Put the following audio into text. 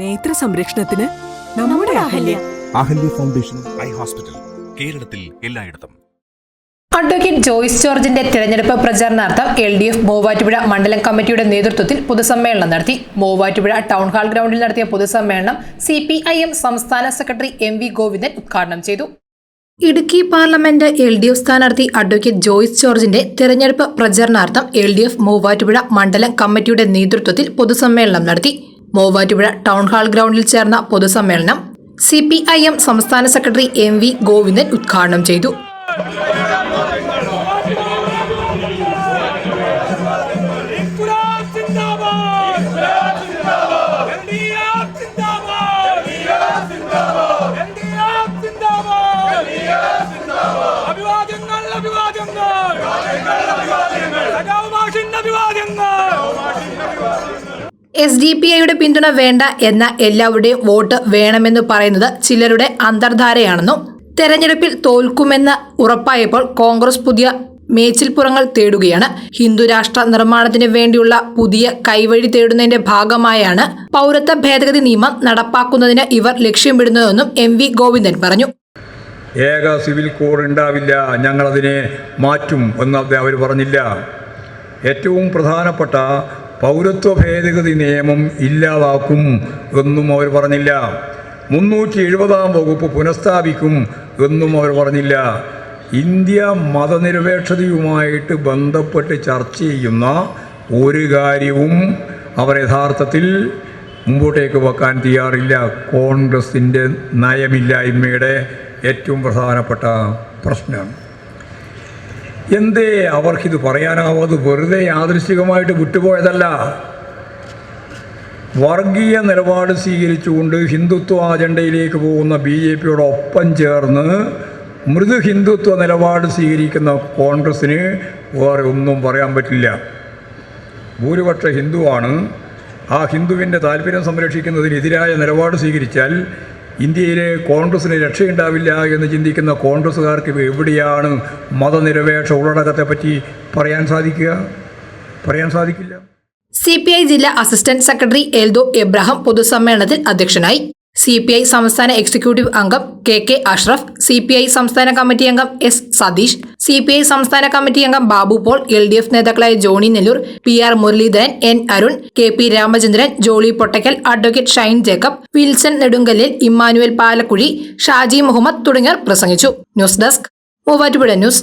നേത്ര സംരക്ഷണത്തിന് നമ്മുടെ Ahalia. Ahalia foundation eye hospital കേരളത്തിൽ എല്ലായിടത്തും. അഡ്വക്കേറ്റ് ജോയ്സ് ജോർജിന്റെ തെരഞ്ഞെടുപ്പ് പ്രചാരണാർത്ഥം എൽ ഡി എഫ് മൂവാറ്റുപുഴ മണ്ഡലം കമ്മിറ്റിയുടെ നേതൃത്വത്തിൽ പൊതുസമ്മേളനം നടത്തി. മൂവാറ്റുപുഴ ടൗൺ ഹാൾ ഗ്രൗണ്ടിൽ നടത്തിയ പൊതുസമ്മേളനം സി പി ഐ എം സംസ്ഥാന സെക്രട്ടറി എം വി ഗോവിന്ദൻ ഉദ്ഘാടനം ചെയ്തു. Idukki parliament L D F സ്ഥാനാർത്ഥി അഡ്വക്കേറ്റ് ജോയ്സ് ജോർജിന്റെ തെരഞ്ഞെടുപ്പ് പ്രചാരണാർത്ഥം എൽ ഡി എഫ് മൂവാറ്റുപുഴ മണ്ഡലം കമ്മിറ്റിയുടെ നേതൃത്വത്തിൽ പൊതുസമ്മേളനം നടത്തി. മൂവാറ്റുപുഴ ടൗൺ ഹാൾ ഗ്രൗണ്ടിൽ ചേർന്ന പൊതുസമ്മേളനം സി പി ഐ എം സംസ്ഥാന സെക്രട്ടറി എം വി ഗോവിന്ദൻ ഉദ്ഘാടനം ചെയ്തു. അഭിവാദ്യങ്ങൾ അഭിവാദ്യങ്ങൾ. ഇൻകുലാബ് എസ് ഡി പി ഐയുടെ പിന്തുണ വേണ്ട എന്ന എല്ലാവരുടെയും വോട്ട് വേണമെന്ന് പറയുന്നത് ചിലരുടെ അന്തർധാരയാണെന്നും തെരഞ്ഞെടുപ്പിൽ തോൽക്കുമെന്ന് ഉറപ്പായപ്പോൾ കോൺഗ്രസ് പുതിയ മേച്ചിൽപ്പുറങ്ങൾ തേടുകയാണ്. ഹിന്ദുരാഷ്ട്ര നിർമ്മാണത്തിന് വേണ്ടിയുള്ള പുതിയ കൈവഴി തേടുന്നതിന്റെ ഭാഗമായാണ് പൗരത്വ ഭേദഗതി നിയമം നടപ്പാക്കുന്നതിന് ഇവർ ലക്ഷ്യമിടുന്നതെന്നും എം വി ഗോവിന്ദൻ പറഞ്ഞു. ഏക സിവിൽ കോഡ് ഉണ്ടാവില്ല ഞങ്ങളതിനെ മാറ്റും എന്ന് അവർ പറഞ്ഞില്ല. ഏറ്റവും പ്രധാനപ്പെട്ട പൗരത്വ ഭേദഗതി നിയമം ഇല്ലാതാക്കും എന്നും അവർ പറഞ്ഞില്ല. മുന്നൂറ്റി എഴുപതാം വകുപ്പ് പുനഃസ്ഥാപിക്കും എന്നും അവർ പറഞ്ഞില്ല. ഇന്ത്യ മതനിരപേക്ഷതയുമായിട്ട് ബന്ധപ്പെട്ട് ചർച്ച ചെയ്യുന്ന ഒരു കാര്യവും അവർ യഥാർത്ഥത്തിൽ മുമ്പോട്ടേക്ക് വെക്കാൻ തയ്യാറില്ല. കോൺഗ്രസിന്റെ നയമില്ലായ്മയുടെ ഏറ്റവും പ്രധാനപ്പെട്ട പ്രശ്നമാണ് എന്തേ അവർക്കിത് പറയാനാവാതെ വെറുതെ യാദൃശികമായിട്ട് വിട്ടുപോയതല്ല. വർഗീയ നിലപാട് സ്വീകരിച്ചുകൊണ്ട് ഹിന്ദുത്വ അജണ്ടയിലേക്ക് പോകുന്ന ബി ജെ പിയോടൊപ്പം ചേർന്ന് മൃദു ഹിന്ദുത്വ നിലപാട് സ്വീകരിക്കുന്ന കോൺഗ്രസ്സിന് വേറെ ഒന്നും പറയാൻ പറ്റില്ല. ഭൂരിപക്ഷ ഹിന്ദുവാണ് ആ ഹിന്ദുവിന്റെ താല്പര്യം സംരക്ഷിക്കുന്നതിനെതിരായ നിലപാട് സ്വീകരിച്ചാൽ ഇന്ത്യയിലെ കോൺഗ്രസിന് രക്ഷയുണ്ടാവില്ല എന്ന് ചിന്തിക്കുന്ന കോൺഗ്രസ്സുകാർക്ക് എവിടെയാണ് മതനിരപേക്ഷ ഉള്ളടക്കത്തെപ്പറ്റി പറയാൻ സാധിക്കുക? പറയാൻ സാധിക്കില്ല. സി പി ഐ ജില്ലാ അസിസ്റ്റന്റ് സെക്രട്ടറി എൽദോ എബ്രഹാം പൊതുസമ്മേളനത്തിൽ അധ്യക്ഷനായി. സി പി ഐ സംസ്ഥാന എക്സിക്യൂട്ടീവ് അംഗം K K Ashraf C P I സംസ്ഥാന കമ്മിറ്റി അംഗം S Satheesh C P I സംസ്ഥാന കമ്മിറ്റി അംഗം Babu Paul L D F നേതാക്കളായ Johnny Nellore P R Muraleedharan N Arun K P Ramachandran Jolly Pottakkal advocate Shine Jacob Wilson Nedungallil Immanuel Palakkuzhi Shaji Muhammad തുടങ്ങിയവർ പ്രസംഗിച്ചു. News desk Muvattupuzha news.